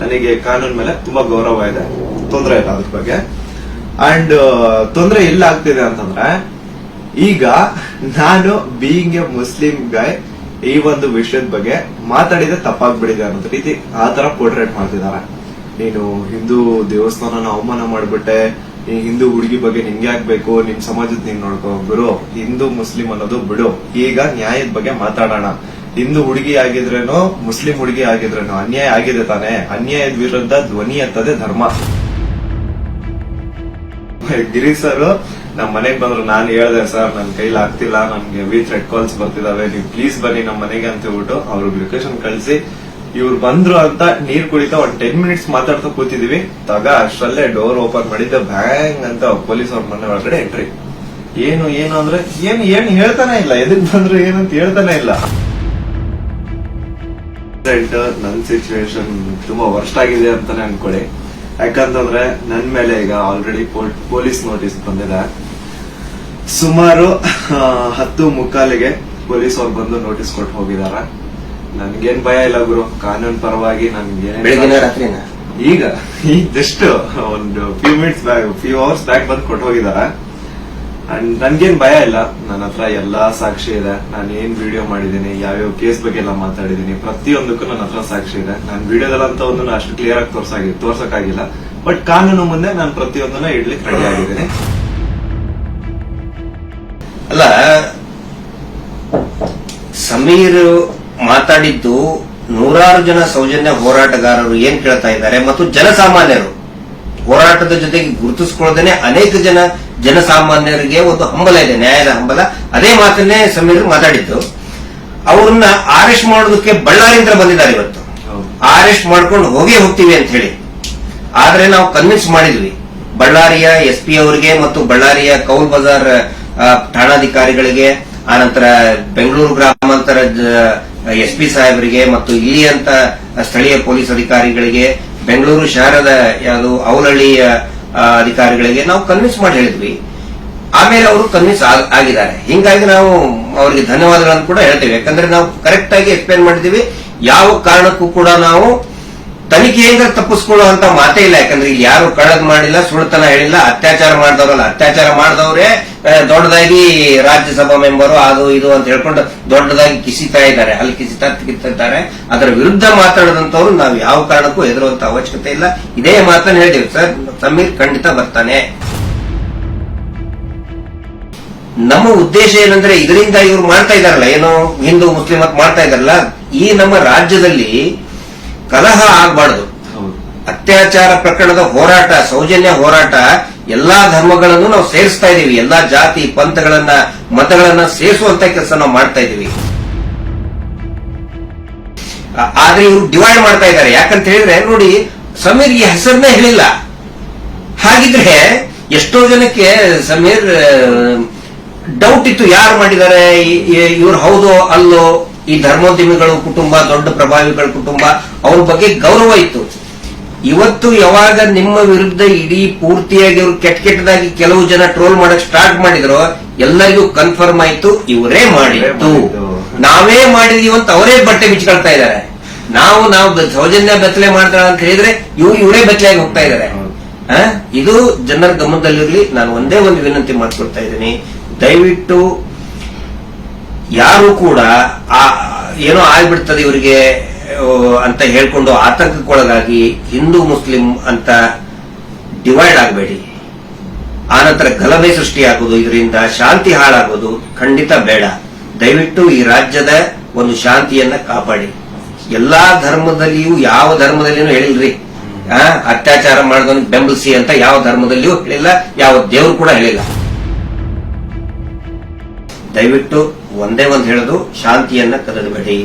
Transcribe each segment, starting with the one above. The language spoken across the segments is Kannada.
ನನಗೆ ಕಾನೂನ್ ಮೇಲೆ ತುಂಬಾ ಗೌರವ ಇದೆ. ತೊಂದರೆ ಇಲ್ಲ ಅದ್ರ ಬಗ್ಗೆ. ಅಂಡ್ ತೊಂದರೆ ಎಲ್ಲ ಆಗ್ತಿದೆ ಅಂತಂದ್ರೆ, ಈಗ ನಾನು ಬೀಯಿಂಗ್ ಎ ಮುಸ್ಲಿಂ ಗಾಯ್ ಈ ಒಂದು ವಿಷಯದ ಬಗ್ಗೆ ಮಾತಾಡಿದ್ರೆ ತಪ್ಪಾಗ್ಬಿಡಿದೆ ಅನ್ನೋ ರೀತಿ ಆ ತರ ಪೋರ್ಟ್ರೇಟ್ ಮಾಡ್ತಿದ್ದಾರೆ. ನೀನು ಹಿಂದೂ ದೇವಸ್ಥಾನನ ಅವಮಾನ ಮಾಡ್ಬಿಟ್ಟೆ, ಈ ಹಿಂದೂ ಹುಡುಗಿ ಬಗ್ಗೆ ನಿಂಗೆ ಆಗ್ಬೇಕು, ನಿಮ್ ಸಮಾಜದ ನೀನ್ ನೋಡ್ಕೋ, ಗುರು, ಹಿಂದೂ ಮುಸ್ಲಿಂ ಅನ್ನೋದು ಬಿಡು. ಈಗ ನ್ಯಾಯದ ಬಗ್ಗೆ ಮಾತಾಡೋಣ. ಹಿಂದೂ ಹುಡುಗಿ ಆಗಿದ್ರೇನು, ಮುಸ್ಲಿಂ ಹುಡುಗಿ ಆಗಿದ್ರೇನು, ಅನ್ಯಾಯ ಆಗಿದೆ ತಾನೆ. ಅನ್ಯಾಯದ ವಿರುದ್ಧ ಧ್ವನಿ ಎತ್ತದೆ ಧರ್ಮ. ಗಿರಿ ಸರ್ ನಮ್ ಮನೆಗ್ ಬಂದ್ರು, ನಾನು ಹೇಳ್ದೆ ಸರ್ ನನ್ ಕೈಲಿ ಆಗ್ತಿಲ್ಲ, ನಮ್ಗೆ ವಿ ಥ್ರೆಡ್ ಕಾಲ್ಸ್ ಬರ್ತಿದಾವೆ. ನೀವು ಪ್ಲೀಸ್ ಬನ್ನಿ ನಮ್ ಮನೆಗೆ, ಅಂತ ಹೇಳ್ಬಿಟ್ಟು ಅವ್ರಿಗೆ ಲೊಕೇಶನ್ ಕಳ್ಸಿ, ಇವ್ರು ಬಂದ್ರು ಅಂತ ನೀರ್ ಕುಡಿತಾ ಒಂದ್ ಟೆನ್ ಮಿನಿಟ್ಸ್ ಮಾತಾಡ್ತಾ ಕೂತಿದೀವಿ. ತಗ ಅಷ್ಟರಲ್ಲೇ ಡೋರ್ ಓಪನ್ ಮಾಡಿದ್ದೆ, ಬ್ಯಾಂಗ್ ಅಂತ ಪೊಲೀಸ್ ಅವ್ರ ಮನೆ ಒಳಗಡೆ ಎಂಟ್ರಿ ಏನು ಏನು ಅಂದ್ರೆ, ಏನು ಏನು ಹೇಳ್ತಾನೆ ಇಲ್ಲ. ಎದಕ್ ಬಂದ್ರು ಏನಂತ ಹೇಳ್ತಾನೆ ಇಲ್ಲ. ನನ್ ಸಿಚುವೇಶನ್ ತುಂಬಾ ವರ್ಸ್ಟ್ ಆಗಿದೆ ಅಂತಾನೆ ಅನ್ಕೊಳ್ಳಿ. ಯಾಕಂತಂದ್ರೆ ನನ್ ಮೇಲೆ ಈಗ ಆಲ್ರೆಡಿ ಪೊಲೀಸ್ ನೋಟಿಸ್ ಬಂದಿದೆ. ಸುಮಾರು ಹತ್ತು ಮುಕ್ಕಾಲಿಗೆ ಪೊಲೀಸ್ ಅವ್ರು ಬಂದು ನೋಟಿಸ್ ಕೊಟ್ಟು ಹೋಗಿದಾರ. ನನ್ಗೇನ್ ಭಯ ಇಲ್ಲ ಗುರು. ಕಾನೂನು ಪರವಾಗಿ ನನ್ಗೆ ಈಗ ಈ ಜಸ್ಟ್ ಒಂದು few minutes back few hours back ಬಂದು ಕೊಟ್ಟು ಹೋಗಿದಾರ. ಅಂಡ್ ನನ್ಗೇನ್ ಭಯ ಇಲ್ಲ. ನನ್ನ ಹತ್ರ ಎಲ್ಲಾ ಸಾಕ್ಷಿ ಇದೆ. ನಾನು ಏನ್ ವಿಡಿಯೋ ಮಾಡಿದೀನಿ ಯಾವ್ಯಾವ ಕೇಸ್ ಬಗ್ಗೆ ಎಲ್ಲ ಮಾತಾಡಿದೀನಿ ಪ್ರತಿಯೊಂದಕ್ಕೂ ನನ್ನ ಹತ್ರ ಸಾಕ್ಷಿ ಇದೆ. ನಾನು ವಿಡಿಯೋದಲ್ಲಂತ ಒಂದು ಅಷ್ಟು ಕ್ಲಿಯರ್ ಆಗಿ ತೋರ್ಸಾಗಿ ತೋರ್ಸಕ್ಕಾಗಿಲ್ಲ. ಬಟ್ ಕಾನೂನು ಮುಂದೆ ನಾನು ಪ್ರತಿಯೊಂದನ್ನ ಇಡ್ಲಿಕ್ಕೆ ರೆಡಿ ಆಗಿದ್ದೀನಿ. ಅಲ್ಲ, ಸಮೀರ್ ಮಾತಾಡಿದ್ದು ನೂರಾರು ಜನ ಸೌಜನ್ಯ ಹೋರಾಟಗಾರರು ಏನ್ ಕೇಳ್ತಾ ಇದ್ದಾರೆ ಮತ್ತು ಜನಸಾಮಾನ್ಯರು? ಹೋರಾಟದ ಜೊತೆಗೆ ಗುರುತಿಸಿಕೊಳ್ಳೋದನ್ನೇ ಅನೇಕ ಜನ ಜನಸಾಮಾನ್ಯರಿಗೆ ಒಂದು ಹಂಬಲ ಇದೆ ನ್ಯಾಯದ ಹಂಬಲ. ಅದೇ ಮಾತನ್ನೇ ಸಮೀರ್ ಮಾತಾಡಿದ್ದು. ಅವ್ರನ್ನ ಅರೆಸ್ಟ್ ಮಾಡೋದಕ್ಕೆ ಬಳ್ಳಾರಿಯಿಂದ ಬಂದಿದ್ದಾರೆ ಇವತ್ತು. ಅರೆಸ್ಟ್ ಮಾಡ್ಕೊಂಡು ಹೋಗೇ ಹೋಗ್ತೀವಿ ಅಂತ ಹೇಳಿ. ಆದ್ರೆ ನಾವು ಕನ್ವಿನ್ಸ್ ಮಾಡಿದ್ವಿ. ಬಳ್ಳಾರಿಯ ಎಸ್ ಪಿ ಅವರಿಗೆ ಮತ್ತು ಬಳ್ಳಾರಿಯ ಕೌಲ್ ಬಜಾರ್ ಆ, ಠಾಣಾಧಿಕಾರಿಗಳಿಗೆ ಆನಂತರ ಬೆಂಗಳೂರು ಗ್ರಾಮಾಂತರ ಎಸ್ ಪಿ ಸಾಹೇಬರಿಗೆ ಮತ್ತು ಇಲ್ಲಿಯಂತ ಸ್ಥಳೀಯ ಪೊಲೀಸ್ ಅಧಿಕಾರಿಗಳಿಗೆ ಬೆಂಗಳೂರು ಶಹರದ ಯಾವುದು ಅವಲಹಳ್ಳಿಯ ಅಧಿಕಾರಿಗಳಿಗೆ ನಾವು ಕನ್ವಿನ್ಸ್ ಮಾಡಿ ಹೇಳಿದ್ವಿ. ಆಮೇಲೆ ಅವರು ಕನ್ವಿನ್ಸ್ ಆಗಿದ್ದಾರೆ. ಹಿಂಗಾಗಿ ನಾವು ಅವರಿಗೆ ಧನ್ಯವಾದಗಳನ್ನು ಕೂಡ ಹೇಳ್ತೇವೆ. ಯಾಕಂದ್ರೆ ನಾವು ಕರೆಕ್ಟ್ ಆಗಿ ಎಕ್ಸ್ಪ್ಲೇನ್ ಮಾಡಿದೀವಿ ಯಾವ ಕಾರಣಕ್ಕೂ ಕೂಡ ನಾವು ತನಿಖೆಯಿಂದ ತಪ್ಪಿಸ್ಕೊಳ್ಳುವಂತ ಮಾತೇ ಇಲ್ಲ, ಯಾಕಂದ್ರೆ ಇಲ್ಲಿ ಯಾರು ಕಳ್ಳದ್ ಮಾಡಿಲ್ಲ, ಸುಳ್ತನ ಹೇಳಿಲ್ಲ, ಅತ್ಯಾಚಾರ ಮಾಡಿದವರಲ್ಲ. ಅತ್ಯಾಚಾರ ಮಾಡಿದವರೇ ದೊಡ್ಡದಾಗಿ ರಾಜ್ಯಸಭಾ ಮೆಂಬರು, ಅದು ಇದು ಅಂತ ಹೇಳ್ಕೊಂಡು ದೊಡ್ಡದಾಗಿ ಕಿಸಿತಾ ಇದ್ದಾರೆ. ಅಲ್ಲಿ ಕಿಸಿತಾ ಕಿತ್ತಿದ್ದಾರೆ ಅದರ ವಿರುದ್ಧ ಮಾತಾಡದಂತವ್ರು ನಾವು ಯಾವ ಕಾರಣಕ್ಕೂ ಹೆದರುವಂತ ಅವಶ್ಯಕತೆ ಇಲ್ಲ. ಇದೇ ಮಾತನ್ನ ಹೇಳಿದೀವಿ ಸರ್, ಸಮೀರ್ ಖಂಡಿತ ಬರ್ತಾನೆ. ನಮ್ಮ ಉದ್ದೇಶ ಏನಂದ್ರೆ ಇದರಿಂದ ಇವ್ರು ಮಾಡ್ತಾ ಇದಾರಲ್ಲ ಏನೋ ಹಿಂದೂ ಮುಸ್ಲಿಂ ಮಾಡ್ತಾ ಇದಾರಲ್ಲ ಈ ನಮ್ಮ ರಾಜ್ಯದಲ್ಲಿ ಕಲಹ ಆಗಬಾರ್ದು. ಅತ್ಯಾಚಾರ ಪ್ರಕರಣದ ಹೋರಾಟ ಸೌಜನ್ಯ ಹೋರಾಟ ಎಲ್ಲಾ ಧರ್ಮಗಳನ್ನು ನಾವು ಸೇರಿಸ್ತಾ ಇದೀವಿ. ಎಲ್ಲಾ ಜಾತಿ ಪಂಥಗಳನ್ನ ಮತಗಳನ್ನ ಸೇರಿಸುವಂತ ಕೆಲಸ ನಾವು ಮಾಡ್ತಾ ಇದೀವಿ. ಆದ್ರೆ ಇವರು ಡಿವೈಡ್ ಮಾಡ್ತಾ ಇದ್ದಾರೆ. ಯಾಕಂತ ಹೇಳಿದ್ರೆ ನೋಡಿ ಸಮೀರ್ ಈ ಹೆಸರನ್ನೇ ಹೇಳಿಲ್ಲ. ಹಾಗಿದ್ರೆ ಎಷ್ಟೋ ಜನಕ್ಕೆ ಸಮೀರ್ ಡೌಟ್ ಇತ್ತು. ಯಾರು ಮಾಡಿದ್ದಾರೆ? ಇವ್ರು ಹೌದೋ ಅಲ್ಲೋ? ಈ ಧರ್ಮೋದ್ಯಮಿಗಳು ಕುಟುಂಬ, ದೊಡ್ಡ ಪ್ರಭಾವಿಗಳ ಕುಟುಂಬ, ಅವ್ರ ಬಗ್ಗೆ ಗೌರವ ಇತ್ತು ಇವತ್ತು ಯಾವಾಗ ನಿಮ್ಮ ವಿರುದ್ಧ ಇಡೀ ಪೂರ್ತಿಯಾಗಿ ಅವರು ಕೆಟ್ಟ ಕೆಟ್ಟದಾಗಿ ಕೆಲವು ಜನ ಟ್ರೋಲ್ ಮಾಡಕ್ ಸ್ಟಾರ್ಟ್ ಮಾಡಿದ್ರು, ಎಲ್ಲರಿಗೂ ಕನ್ಫರ್ಮ್ ಆಯ್ತು, ಇವರೇ ಮಾಡಿದ್ದು. ನಾವೇ ಮಾಡಿದೀವಿ ಅಂತ ಅವರೇ ಬಟ್ಟೆ ಬಿಚ್ಕೊಳ್ತಾ ಇದ್ದಾರೆ ನಾವು ನಾವು ಸೌಜನ್ಯ ಬೆತ್ತಲೆ ಮಾಡ್ತಾರ ಅಂತ ಹೇಳಿದ್ರೆ ಇವು ಇವರೇ ಬೆತ್ತಲೆಯಾಗಿ ಹೋಗ್ತಾ ಇದ್ದಾರೆ? ಇದು ಜನರ ಗಮನದಲ್ಲಿರ್ಲಿ, ನಾನು ಒಂದೇ ಒಂದು ವಿನಂತಿ ಮಾಡ್ಕೊಳ್ತಾ ಇದ್ದೀನಿ ದಯವಿಟ್ಟು ಯಾರು ಕೂಡ ಆ ಏನೋ ಆಗ್ಬಿಡ್ತದೆ ಇವರಿಗೆ ಅಂತ ಹೇಳ್ಕೊಂಡು ಆತಂಕಕ್ಕೊಳಗಾಗಿ ಹಿಂದೂ ಮುಸ್ಲಿಂ ಅಂತ ಡಿವೈಡ್ ಆಗಬೇಡಿ. ಆನಂತರ ಗಲಭೆ ಸೃಷ್ಟಿಯಾಗುವುದು ಇದರಿಂದ ಶಾಂತಿ ಹಾಳಾಗೋದು ಖಂಡಿತ ಬೇಡ. ದಯವಿಟ್ಟು ಈ ರಾಜ್ಯದ ಒಂದು ಶಾಂತಿಯನ್ನ ಕಾಪಾಡಿ. ಎಲ್ಲಾ ಧರ್ಮದಲ್ಲಿಯೂ ಯಾವ ಧರ್ಮದಲ್ಲಿಯೂ ಹೇಳಿಲ್ರಿ. ಆ, ಅತ್ಯಾಚಾರ ಮಾಡೋದನ್ನು ಬೆಂಬಲಿಸಿ ಅಂತ ಯಾವ ಧರ್ಮದಲ್ಲಿಯೂ ಹೇಳಿಲ್ಲ ಯಾವ ದೇವರು ಕೂಡ ಹೇಳಿಲ್ಲ. ದಯವಿಟ್ಟು ಒಂದೇ ಒಂದು ಹೇಳೋದು, ಶಾಂತಿಯನ್ನ ಕದಡಬೇಡಿ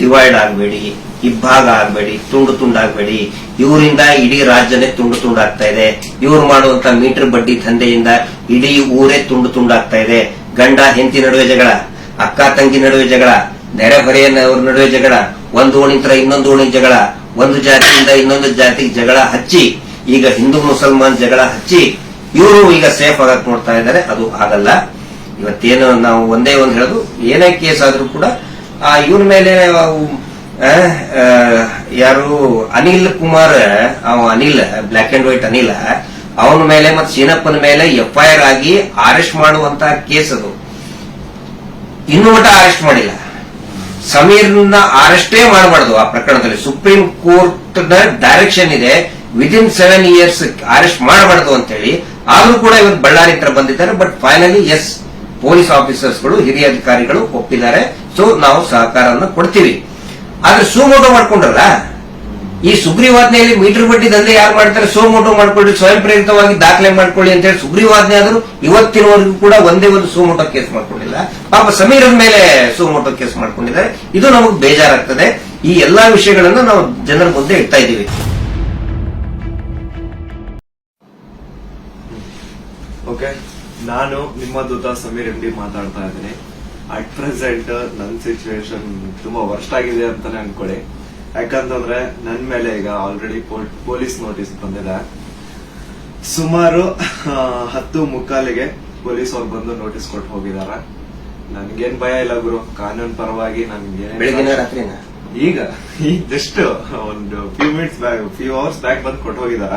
ಡಿವೈಡ್ ಆಗಬೇಡಿ ಇಬ್ಬಾಗ ಆಗಬೇಡಿ, ತುಂಡು ತುಂಡಾಗಬೇಡಿ ಇವರಿಂದ ಇಡೀ ರಾಜ್ಯನೇ ತುಂಡು ತುಂಡಾಗ್ತಾ ಇದೆ. ಇವ್ರು ಮಾಡುವಂತ ಮೀಟರ್ ಬಡ್ಡಿ ದಂಧೆಯಿಂದ ಇಡೀ ಊರೇ ತುಂಡು ತುಂಡಾಗ್ತಾ ಇದೆ. ಗಂಡ, ಹೆಂಡತಿ ನಡುವೆ ಜಗಳ, ಅಕ್ಕ, ತಂಗಿ ನಡುವೆ ಜಗಳ ನೆರೆಹೊರೆಯವ್ರ ನಡುವೆ ಜಗಳ, ಒಂದು ಓಣಿಂತರ ಇನ್ನೊಂದು ಓಣಿ ಜಗಳ, ಒಂದು ಜಾತಿಯಿಂದ ಇನ್ನೊಂದು ಜಾತಿಗೆ ಜಗಳ ಹಚ್ಚಿ, ಈಗ ಹಿಂದೂ, ಮುಸಲ್ಮಾನ್ ಜಗಳ ಹಚ್ಚಿ, ಇವರು ಈಗ ಸೇಫ್ ಆಗಕ್ ನೋಡ್ತಾ ಇದ್ದಾರೆ. ಅದು ಆಗಲ್ಲ. ಇವತ್ತೇನು ನಾವು ಒಂದೇ ಒಂದು ಹೇಳೋದು, ಏನೇ ಕೇಸ್ ಆದ್ರೂ ಕೂಡ, ಆ ಇವ್ರ ಮೇಲೆ ಯಾರು ಅನಿಲ್ ಕುಮಾರ್, ಅವ Anil black and white Anil, ಅವನ ಮೇಲೆ ಮತ್ತೆ ಸೀನಪ್ಪನ ಮೇಲೆ ಎಫ್ಐಆರ್ ಆಗಿ ಅರೆಸ್ಟ್ ಮಾಡುವಂತ ಕೇಸ್ ಅದು. ಇನ್ನೂ ಮಟ್ಟ ಅರೆಸ್ಟ್ ಮಾಡಿಲ್ಲ. ಸಮೀರ್ನ ಅರೆಸ್ಟೇ ಮಾಡಬಾರ್ದು ಆ ಪ್ರಕರಣದಲ್ಲಿ. ಸುಪ್ರೀಂ ಕೋರ್ಟ್ನ ಡೈರೆಕ್ಷನ್ ಇದೆ. ವಿದಿನ್ ಸೆವೆನ್ ಇಯರ್ಸ್ ಅರೆಸ್ಟ್ ಮಾಡಬಾರ್ದು ಅಂತ ಹೇಳಿ ಆದ್ರೂ ಕೂಡ ಇವತ್ತು ಬಳ್ಳಾರಿ ಹತ್ರ ಬಂದಿದ್ದಾರೆ ಬಟ್ ಫೈನಲಿ ಎಸ್ ಪೊಲೀಸ್ ಆಫೀಸರ್ಸ್ಗಳು ಹಿರಿಯ ಅಧಿಕಾರಿಗಳು ಒಪ್ಪಿದ್ದಾರೆ. ಸೊ, ನಾವು ಸಹಕಾರವನ್ನು ಕೊಡ್ತೀವಿ. ಆದ್ರೆ ಸುಮೋಟೋ ಮಾಡ್ಕೊಂಡ್ರಲ್ಲ? ಈ ಸುಗ್ರೀವಾಜ್ಞೆಯಲ್ಲಿ ಮೀಟರ್ ಬಡ್ಡಿ ದಂಧೆ ಯಾರು ಮಾಡ್ತಾರೆ? ಸೋಮೋಟೋ ಮಾಡ್ಕೊಳ್ಳಿ ಸ್ವಯಂ ಪ್ರೇರಿತವಾಗಿ ದಾಖಲೆ ಮಾಡ್ಕೊಳ್ಳಿ ಅಂತ ಹೇಳಿ ಸುಗ್ರೀವಾಜ್ಞೆ ಆದರೂ ಇವತ್ತಿನವರೆಗೂ ಕೂಡ ಒಂದೇ ಒಂದು ಸೋಮೋಟೋ ಕೇಸ್ ಮಾಡ್ಕೊಂಡಿಲ್ಲ. ಪಾಪ ಸಮೀರ್ ಮೇಲೆ ಸೋಮೋಟೋ ಕೇಸ್ ಮಾಡ್ಕೊಂಡಿದ್ದಾರೆ. ಇದು ನಮಗೆ ಬೇಜಾರಾಗ್ತದೆ. ಈ ಎಲ್ಲಾ ವಿಷಯಗಳನ್ನು ನಾವು ಜನರ ಮುಂದೆ ಇಡ್ತಾ ಇದ್ದೀವಿ. ಓಕೆ ನಾನು ನಿಮ್ಮ ದೂತ ಸಮೀರ್ ಎಂ ಡಿ ಮಾತಾಡ್ತಾ ಇದ್ದೀನಿ. ಅಟ್ ಪ್ರೆಸೆಂಟ್ ನನ್ನ ಸಿಚುವೇಶನ್ ತುಂಬಾ ವರ್ಸ್ಟ್ ಆಗಿದೆ ಅಂತಾನೆ ಅನ್ಕೊಳ್ಳಿ. ಯಾಕಂತಂದ್ರೆ ನನ್ ಮೇಲೆ ಈಗ ಆಲ್ರೆಡಿ ಪೊಲೀಸ್ ನೋಟಿಸ್ ಬಂದಿದೆ. ಸುಮಾರು ಹತ್ತು ಮುಕ್ಕಾಲಿಗೆ ಪೊಲೀಸ್ ಅವ್ರು ಬಂದು ನೋಟಿಸ್ ಕೊಟ್ಟು ಹೋಗಿದಾರ ನನ್ಗೇನ್ ಭಯ ಇಲ್ಲ ಗುರು. ಕಾನೂನ್ ಪರವಾಗಿ ನನ್ಗೆ ಈಗ ಈಗ ಜಸ್ಟ್ ಒಂದು few minutes back few hours back ಬಂದು ಕೊಟ್ಟು ಹೋಗಿದಾರ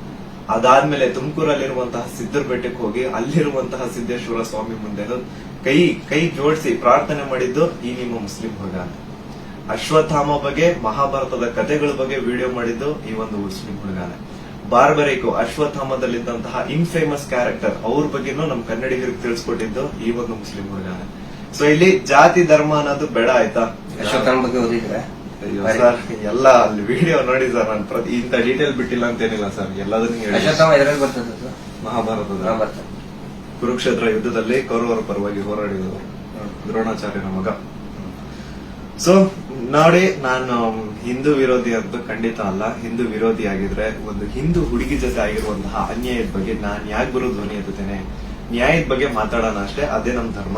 ಅದಾದ್ಮೇಲೆ ತುಮಕೂರಲ್ಲಿರುವಂತಹ ಸಿದ್ದರ ಬೆಟ್ಟಕ್ಕೆ ಹೋಗಿ ಅಲ್ಲಿರುವಂತಹ ಸಿದ್ದೇಶ್ವರ ಸ್ವಾಮಿ ಮುಂದೆ ಕೈ ಕೈ ಜೋಡಿಸಿ ಪ್ರಾರ್ಥನೆ ಮಾಡಿದ್ದು ಈ ನಿಮ್ಮ ಮುಸ್ಲಿಂ ಹುಡುಗಾನೆ ಅಶ್ವತ್ಥಾಮ ಬಗ್ಗೆ, ಮಹಾಭಾರತದ ಕಥೆಗಳ ಬಗ್ಗೆ ವಿಡಿಯೋ ಮಾಡಿದ್ದು ಈ ಒಂದು ಮುಸ್ಲಿಂ ಹುಡುಗಾನೆ ಬಾರ್ಬರಿಕು ಅಶ್ವತ್ಥಾಮದಲ್ಲಿದ್ದಂತಹ ಇನ್ಫೇಮಸ್ ಕ್ಯಾರೆಕ್ಟರ್ ಅವ್ರ ಬಗ್ಗೆನೂ ನಮ್ ಕನ್ನಡಿಗರಿಗೆ ತಿಳಿಸ್ಕೊಟ್ಟಿದ್ದು ಈ ಒಂದು ಮುಸ್ಲಿಂ ಹುಡುಗಾನೆ ಸೊ ಇಲ್ಲಿ ಜಾತಿ, ಧರ್ಮ ಅನ್ನೋದು ಬೇಡ ಆಯ್ತಾ? ಅಶ್ವತ್ಥಾಮ ಬಗ್ಗೆ ಓದಿದ್ರೆ ಅಯ್ಯೋ ಸರ್ ಎಲ್ಲ ಅಲ್ಲಿ ವಿಡಿಯೋ ನೋಡಿ ಸರ್ ನಾನು ಪ್ರತಿ ಇಂತ ಡೀಟೇಲ್ ಬಿಟ್ಟಿಲ್ಲ ಅಂತ ಏನಿಲ್ಲ ಸರ್ ಎಲ್ಲದನ್ನು ಹೇಳಿ. ಅಶ್ವತ್ಥಾಮ ಎದ್ರಲ್ಲಿ ಬರ್ತದೆ ಮಹಾಭಾರತದ ಬರ್ತದೆ. ಕುರುಕ್ಷೇತ್ರ ಯುದ್ಧದಲ್ಲಿ ಕೌರವರ ಪರವಾಗಿ ಹೋರಾಡಿದರು ದ್ರೋಣಾಚಾರ್ಯನ ಮಗ. ಸೊ ನೋಡಿ ನಾನು ಹಿಂದೂ ವಿರೋಧಿ ಅಂತ ಖಂಡಿತ ಅಲ್ಲ. ಹಿಂದೂ ವಿರೋಧಿ ಆಗಿದ್ರೆ ಒಂದು ಹಿಂದೂ ಹುಡುಗಿ ಜೊತೆ ಆಗಿರುವಂತಹ ಅನ್ಯಾಯದ ಬಗ್ಗೆ ನಾನು ಯಾಕೆ ಬರೋ ಧ್ವನಿ ಎತ್ತುತ್ತೇನೆ? ನ್ಯಾಯದ ಬಗ್ಗೆ ಮಾತಾಡೋಣ ಅಷ್ಟೇ. ಅದೇ ನಮ್ಮ ಧರ್ಮ.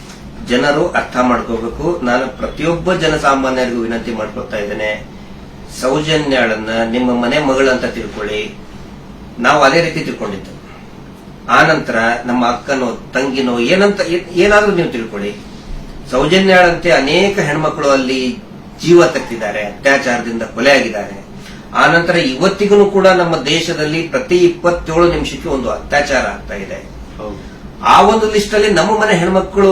ಜನರು ಅರ್ಥ ಮಾಡ್ಕೋಬೇಕು. ನಾನು ಪ್ರತಿಯೊಬ್ಬ ಜನಸಾಮಾನ್ಯರಿಗೂ ವಿನಂತಿ ಮಾಡ್ಕೊಳ್ತಾ ಇದ್ದೇನೆ. ಸೌಜನ್ಯಾಳನ್ನ ನಿಮ್ಮ ಮನೆ ಮಗಳಂತ ತಿಳ್ಕೊಳ್ಳಿ. ನಾವು ಅದೇ ರೀತಿ ತಿಳ್ಕೊಂಡಿದ್ದು. ಆ ನಂತರ ನಮ್ಮ ಅಕ್ಕನೋ ತಂಗಿನೋ ಏನಂತ ಏನಾದರೂ ನೀವು ತಿಳ್ಕೊಳ್ಳಿ. ಸೌಜನ್ಯಾಳಂತೆ ಅನೇಕ ಹೆಣ್ಮಕ್ಳು ಅಲ್ಲಿ ಜೀವ ತೆತ್ತಿದ್ದಾರೆ ಅತ್ಯಾಚಾರದಿಂದ ಕೊಲೆ ಆಗಿದ್ದಾರೆ. ಆ ನಂತರ ಇವತ್ತಿಗೂ ಕೂಡ ನಮ್ಮ ದೇಶದಲ್ಲಿ ಪ್ರತಿ ಇಪ್ಪತ್ತೇಳು ನಿಮಿಷಕ್ಕೆ ಒಂದು ಅತ್ಯಾಚಾರ ಆಗ್ತಾ ಇದೆ. ಆ ಒಂದು ಲಿಸ್ಟ್ ಅಲ್ಲಿ ನಮ್ಮ ಮನೆ ಹೆಣ್ಮಕ್ಳು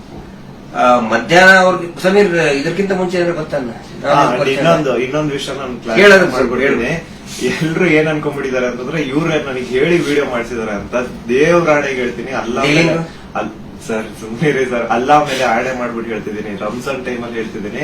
ಮಧ್ಯಾಹ್ನ ಅವ್ರಿಗೆ ಸಮೀರ್ ಇದಕ್ಕಿಂತ ಮುಂಚೆ ಏನಾದ್ರು ಗೊತ್ತಲ್ಲ? ಇನ್ನೊಂದು ಇನ್ನೊಂದು ವಿಷಯ ನಾನು ಕ್ಲಾರಿಫೈ ಮಾಡ್ಬಿಡ್ತೀನಿ ಎಲ್ರು ಏನ್ ಅನ್ಕೊಂಡ್ಬಿಟ್ಟಿದ್ದಾರೆ ಅಂತಂದ್ರೆ ಇವ್ರೆ ನನಗೆ ಹೇಳಿ ವಿಡಿಯೋ ಮಾಡ್ಸಿದಾರೆ ಅಂತ ದೇವ್ರಾಣೆಗೆ ಹೇಳ್ತೀನಿ ಅಲ್ಲ? ಸರ್ ಸುಮ್ಮನೆ ಸರ್. ಅಲ್ಲ ಮೇಲೆ ಆಣೆ ಮಾಡ್ಬಿಟ್ಟು ಹೇಳ್ತಿದ್ದೀನಿ. ರಂಜಾನ್ ಟೈಮ್ ಅಲ್ಲಿ ಹೇಳ್ತಿದ್ದೀನಿ.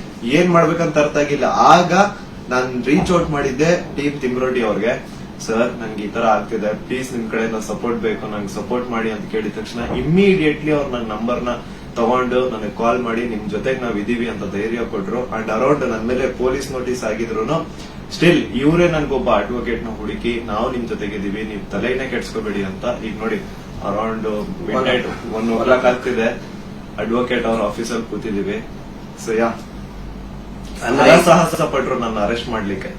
ಏನ್ ಮಾಡ್ಬೇಕಂತ ಅರ್ಥ ಆಗಿಲ್ಲ. ಆಗ ನಾನ್ ರೀಚ್ ಔಟ್ ಮಾಡಿದ್ದೆ ಟೀಮ್ ತಿಮ್ರೋಟಿ ಅವ್ರಿಗೆ. ಸರ್ ನಂಗೆ ಈ ತರ ಆಗ್ತಿದೆ. ಪ್ಲೀಸ್ ನಿಮ್ ಕಡೆಯಿಂದ ಸಪೋರ್ಟ್ ಬೇಕು. ನಂಗೆ ಸಪೋರ್ಟ್ ಮಾಡಿ ಅಂತ ಕೇಳಿದ ತಕ್ಷಣ ಇಮಿಡಿಯೇಟ್ಲಿ ಅವ್ರು ನನ್ನ ನಂಬರ್ನ ನ ತಗೊಂಡು ನನಗೆ ಕಾಲ್ ಮಾಡಿ ನಿಮ್ ಜೊತೆಗೆ ನಾವ್ ಇದೀವಿ ಅಂತ ಧೈರ್ಯ ಕೊಟ್ರು. ಅಂಡ್ ಅರೌಂಡ್ ನನ್ ಮೇಲೆ ಪೊಲೀಸ್ ನೋಟಿಸ್ ಆಗಿದ್ರು ಸ್ಟಿಲ್ ಇವರೇ ನನ್ಗೊಬ್ಬ ಅಡ್ವೊಕೇಟ್ನ ಹುಡುಕಿ ನಾವು ನಿಮ್ ಜೊತೆಗಿದೀವಿ ನೀವು ತಲೆನೇ ಕೆಡ್ಸ್ಕೋಬೇಡಿ ಅಂತ. ಈಗ ನೋಡಿ ಅರೌಂಡ್ ಒನ್ ಓ ಕ್ಲಾಕ್ ಆಗ್ತಿದೆ. ಅಡ್ವೊಕೇಟ್ ಅವ್ರ ಆಫೀಸಲ್ಲಿ ಕೂತಿದೀವಿ. ಸೊ ಯಾ ಸಾಹಸ ಪಟ್ರು ನನ್ನ ಅರೆಸ್ಟ್ ಮಾಡ್ಲಿಕ್ಕೆ.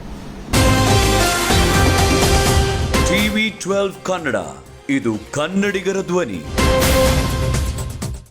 ಟಿವಿ ಟ್ವೆಲ್ವ್ ಕನ್ನಡ ಇದು ಕನ್ನಡಿಗರ ಧ್ವನಿ.